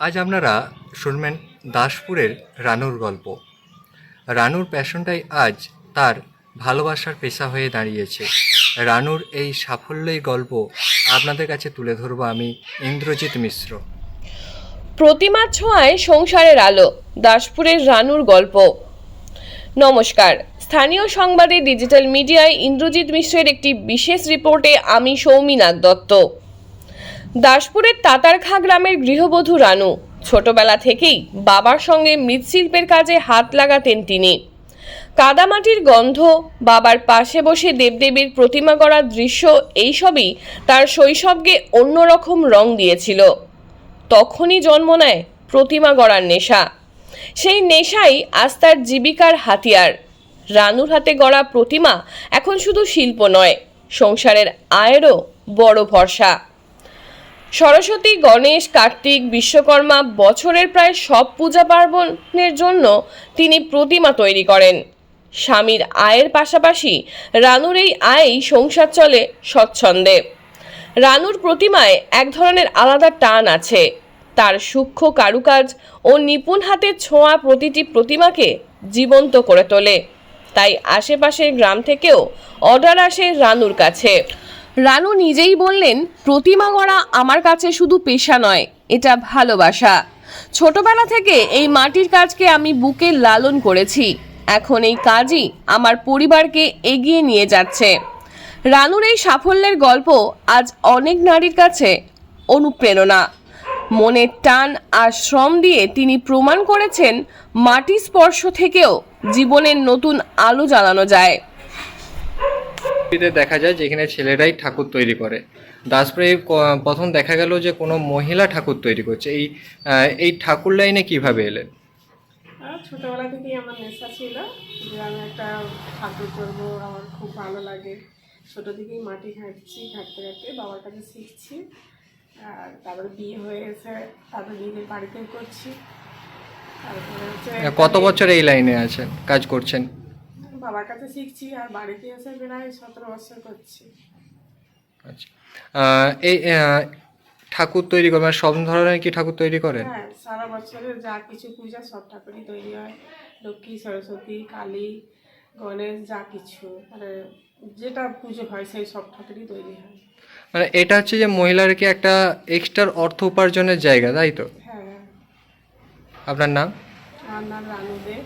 আজ আপনারা শুনবেন দাসপুরের রানুর গল্প। রানুর প্যাশনটাই আজ তার ভালোবাসার পেশা হয়ে দাঁড়িয়েছে। রানুর এই সাফল্যই গল্প আপনাদের কাছে তুলে ধরবো আমি, ইন্দ্রজিৎ মিশ্র। প্রতিমা ছোঁয়ায় সংসারের আলো, দাসপুরের রানুর গল্প। নমস্কার। স্থানীয় সংবাদে ডিজিটাল মিডিয়ায় ইন্দ্রজিৎ মিশ্রের একটি বিশেষ রিপোর্টে আমি সৌমিনাথ দত্ত। দাসপুরের তাতারখা গ্রামের গৃহবধূ রানু। ছোটবেলা থেকেই বাবার সঙ্গে মৃৎশিল্পের কাজে হাত লাগাতেন তিনি। কাদামাটির গন্ধ, বাবার পাশে বসে দেবদেবীর প্রতিমা গড়ার দৃশ্য, এইসবই তার শৈশবকে অন্যরকম রং দিয়েছিল। তখনই জন্ম নেয় প্রতিমা গড়ার নেশা। সেই নেশাই আজ তার জীবিকার হাতিয়ার। রানুর হাতে গড়া প্রতিমা এখন শুধু শিল্প নয়, সংসারের আয়েরও বড় ভরসা। সরস্বতী, গণেশ, কার্তিক, বিশ্বকর্মা বছরের প্রায় সব পূজা পার্বণের জন্য তিনি প্রতিমা তৈরি করেন। স্বামীর আয়ের পাশাপাশি রানুর এই আয়েই সংসার চলে স্বচ্ছন্দে। রানুর প্রতিমায় এক ধরনের আলাদা টান আছে। তার সূক্ষ্ম কারুকাজ ও নিপুণ হাতের ছোঁয়া প্রতিটি প্রতিমাকে জীবন্ত করে তোলে। তাই আশেপাশের গ্রাম থেকেও অর্ডার আসে রানুর কাছে। রানু নিজেই বললেন, প্রতিমা গড়া আমার কাছে শুধু পেশা নয়, এটা ভালোবাসা। ছোটবেলা থেকে এই মাটির কাজকে আমি বুকে লালন করেছি। এখন এই কাজই আমার পরিবারকে এগিয়ে নিয়ে যাচ্ছে। রানুর এই সাফল্যের গল্প আজ অনেক নারীর কাছে অনুপ্রেরণা। মনের টান আর শ্রম দিয়ে তিনি প্রমাণ করেছেন, মাটি স্পর্শ থেকেও জীবনের নতুন আলো জ্বালানো যায়। দেখা যায় যেখানে ছেলেরাই ঠাকুর তৈরি করে। ক- প্রথম দেখা গেল যে কোনো মহিলা ঠাকুর তৈরি করছে। এই এই ঠাকুর লাইনে কীভাবে এলেন? ছোটোবেলা থেকেই আমার নেশা ছিল যে আমি একটা ঠাকুর করব আমার খুব ভালো লাগে। ছোটো থেকেই মাটি ঘাঁটছি ঘাঁটতে ঘাঁটতে বাবার কাছে শিখছি। আর তারপরে বিয়ে হয়ে এসে তারপরে নিজের বাড়িতেও করছি। তারপরে কত বছর এই লাইনে আছেন কাজ করছেন? বাবার কাছে শিখছি আর বাড়িতে এসে প্রায় সতেরো বছর করছি। আচ্ছা। এই ঠাকুর তৈরি করেন মানে সব ধরনের কি ঠাকুর তৈরি করেন? হ্যাঁ সারা বছরের যা কিছু পূজা সব ঠাকুরই তৈরি হয়। লক্ষ্মী সরস্বতী কালী গণেশ যা কিছু মানে যেটা পুজো হয় সেই সব ঠাকুরই তৈরি হয়। মানে এটা হচ্ছে যে মহিলারকে একটা এক্সট্রা অর্থ উপার্জনের জায়গা তাই তো? হ্যাঁ। আপনার নাম? আমার নাম রানু দে।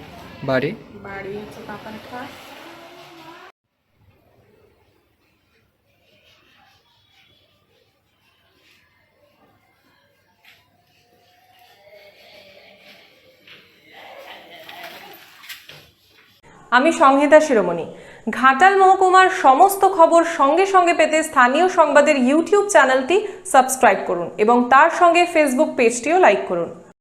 বাড়ি? বাড়ি হচ্ছে কাপারখা আমি সংহিতা শিরোমণি। ঘাটাল মহকুমার সমস্ত খবর সঙ্গে সঙ্গে পেতে স্থানীয় সংবাদের ইউটিউব চ্যানেলটি সাবস্ক্রাইব করুন এবং তার সঙ্গে ফেসবুক পেজটিও লাইক করুন।